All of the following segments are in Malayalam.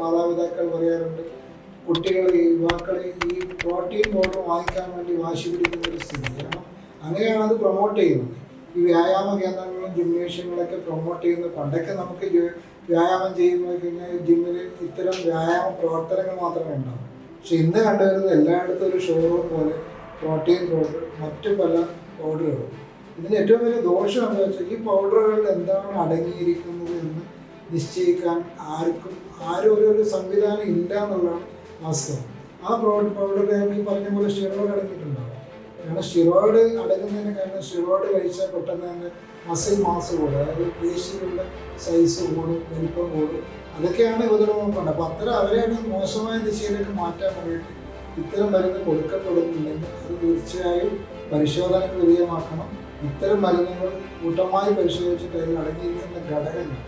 മാതാപിതാക്കൾ പറയാറുണ്ട് കുട്ടികൾ ഈ യുവാക്കൾ ഈ പ്രോട്ടീൻ പൗഡർ വാങ്ങിക്കാൻ വേണ്ടി വാശി പിടിക്കുന്ന ഒരു സ്ഥിതിയാണ്. അങ്ങനെയാണ് അത് പ്രൊമോട്ട് ചെയ്യുന്നത്. ഈ വ്യായാമ കേന്ദ്രങ്ങളും ജിംനേഷ്യങ്ങളൊക്കെ പ്രൊമോട്ട് ചെയ്യുന്നത് പണ്ടൊക്കെ നമുക്ക് വ്യായാമം ചെയ്യുമ്പോൾ കഴിഞ്ഞാൽ ജിമ്മിൽ ഇത്തരം വ്യായാമ പ്രവർത്തനങ്ങൾ മാത്രമേ ഉണ്ടാവും. പക്ഷെ ഇന്ന് കണ്ടുവരുന്നത് എല്ലായിടത്തും ഒരു ഷോറൂം പോലെ പ്രോട്ടീൻ പൗഡർ മറ്റു പല പൗഡറുകളും ഇതിന് ഏറ്റവും വലിയ ദോഷം എന്താ വെച്ചാൽ ഈ പൗഡറുകളിൽ എന്താണ് അടങ്ങിയിരിക്കുന്നത് എന്ന് നിശ്ചയിക്കാൻ ആർക്കും ആരും ഒരു സംവിധാനം ഇല്ല എന്നുള്ളതാണ് വാസ്തവം. ആ പ്രോഡ് പൗഡർ ഈ പറഞ്ഞ പോലെ സ്റ്റിറോയിഡ് അടങ്ങിയിട്ടുണ്ടാവും കാരണം സ്റ്റിറോയിഡ് അടങ്ങുന്നതിന് കാരണം സ്റ്റിറോയിഡ് കഴിച്ചാൽ പെട്ടെന്ന് തന്നെ മസിൽ മാസ് കൂടും. അതായത് പേശികളുടെ സൈസ് കൂടും വലിപ്പം കൂടും. അതൊക്കെയാണ് ഇവരുടെ നോക്കേണ്ടത് അപ്പം അത്തരം അവരെയാണ് മോശമായ ദിശയിലേക്ക് മാറ്റാൻ വേണ്ടിയിട്ട് ഇത്തരം മരുന്ന് കൊടുക്കപ്പെടുന്നില്ലെങ്കിൽ അത് തീർച്ചയായും പരിശോധനയ്ക്ക് വിധേയമാക്കണം. ഇത്തരം മരുന്നുകൾ കൂട്ടമായി പരിശോധിച്ചിട്ട് അതിൽ അടങ്ങിയിരിക്കുന്ന ഘടകങ്ങൾ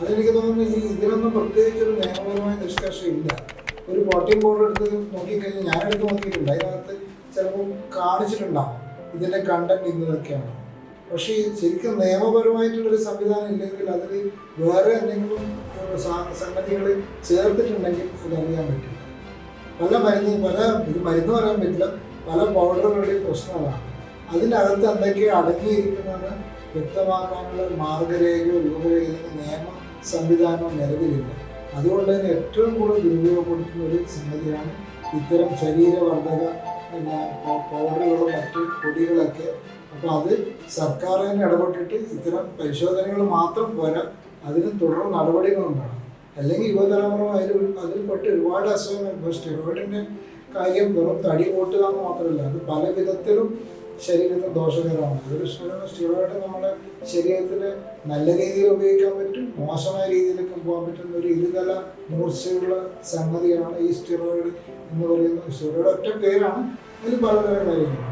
അതെനിക്ക് തോന്നുന്നു ഈ ഇതിലൊന്നും പ്രത്യേകിച്ച് ഒരു നിയമപരമായ നിഷ്കർഷ ഇല്ല ഒരു വോട്ടിംഗ് ബോർഡ് എടുത്ത് നോക്കിക്കഴിഞ്ഞാൽ ഞാനെടുത്ത് നോക്കിയിട്ടുണ്ട്. അതിനകത്ത് ചിലപ്പോൾ കാണിച്ചിട്ടുണ്ടാവും. ഇതിന്റെ കണ്ടന്റ് ഇന്നതൊക്കെയാണ്. പക്ഷേ ശരിക്കും നിയമപരമായിട്ടുള്ളൊരു സംവിധാനം ഇല്ലെങ്കിൽ അതിൽ വേറെ എന്തെങ്കിലും സംഗതികൾ ചേർത്തിട്ടുണ്ടെങ്കിൽ അതറിയാൻ പറ്റില്ല. പല മരുന്ന് പല ഇത് മരുന്ന് പറയാൻ പറ്റില്ല. പല പൗഡറുകളുടെയും പ്രശ്നങ്ങളാണ്. അതിന്റെ അകത്ത് എന്തൊക്കെയോ അടങ്ങിയിരിക്കുന്നത് വ്യക്തമാക്കാനുള്ള മാർഗരേഖയോ രൂപരേഖയോ നിയമ സംവിധാനമോ നിലവിലില്ല. അതുകൊണ്ട് തന്നെ ഏറ്റവും കൂടുതൽ ദുരുപയോഗപ്പെടുത്തുന്ന ഒരു സംഗതിയാണ് ഇത്തരം ശരീരവർദ്ധക പിന്നെ പൗഡറുകളും മറ്റ് പൊടികളൊക്കെ. അപ്പോൾ അത് സർക്കാർ തന്നെ ഇടപെട്ടിട്ട് ഇത്തരം പരിശോധനകൾ മാത്രം പോരാ അതിന് തുടർ നടപടികളും വേണം അല്ലെങ്കിൽ യുവതലമുറ അതിൽ അതിൽപ്പെട്ട് ഒരുപാട് അസുഖങ്ങൾ. ഇപ്പോൾ സ്റ്റെറോയിഡിന്റെ കാര്യം വെറും തടി കൂട്ടുക എന്ന് മാത്രമല്ല അത് പല വിധത്തിലും ശരീരത്തിന് ദോഷകരമാണ്. അതൊരു സ്റ്റിറോയിഡ് നമ്മുടെ ശരീരത്തിന് നല്ല രീതിയിൽ ഉപയോഗിക്കാൻ പറ്റും മോശമായ രീതിയിലേക്ക് പോകാൻ പറ്റുന്ന ഒരു ഇരുതല മൂർച്ചയുള്ള സംഗതിയാണ് ഈ സ്റ്റിറോയിഡ് എന്ന് പറയുന്നത്. സ്റ്റിറോയിഡ് ഒറ്റ പേരാണ് അതിൽ പലതരം കാര്യങ്ങളുണ്ട്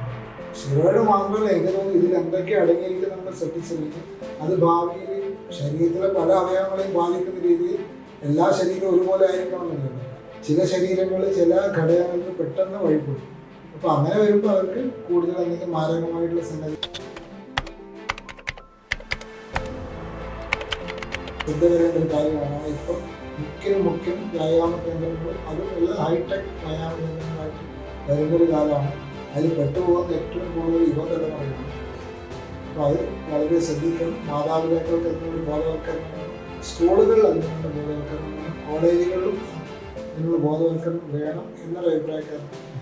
സ്റ്റിറോയിഡ് മാത്രമല്ല എനിക്ക് ഇതിൽ എന്തൊക്കെ അടങ്ങിയിരിക്കും നമ്മൾ ശ്രദ്ധിച്ചില്ലെങ്കിൽ അത് ഭാവിയിൽ ശരീരത്തിലെ പല അവയവങ്ങളെയും ബാധിക്കുന്ന രീതിയിൽ എല്ലാ ശരീരവും ഒരുപോലെ ആയിരിക്കണമെന്നില്ല ചില ശരീരങ്ങളിൽ ചില ഘടകങ്ങൾക്ക് പെട്ടെന്ന് വഴിപ്പെടും അപ്പോൾ അങ്ങനെ വരുമ്പോൾ അവർക്ക് കൂടുതൽ എന്തെങ്കിലും മാരകമായിട്ടുള്ള സംഗതി ശ്രദ്ധ വരേണ്ട ഒരു കാര്യമാണ്. ഇപ്പൊ മുഖ്യനും മുഖ്യം വ്യായാമ കേന്ദ്രങ്ങൾ അതും എല്ലാ ഹൈടെക് വ്യായാമ കേന്ദ്രങ്ങളായിട്ട് വരുന്നൊരു കാലമാണ്. അതിൽ പെട്ടുപോകുന്ന ഏറ്റവും കൂടുതൽ യുവതലമുറയാണ് അപ്പോൾ അത് വളരെ ശ്രദ്ധിക്കണം. മാതാപിതാക്കൾക്ക് അതിനുള്ള ബോധവൽക്കരണം. സ്കൂളുകളിൽ അതിനുള്ള ബോധവൽക്കരണം. കോളേജുകളിലും അതിനുള്ള ബോധവൽക്കരണം വേണം എന്നൊരു അഭിപ്രായക്കാരനാണ്.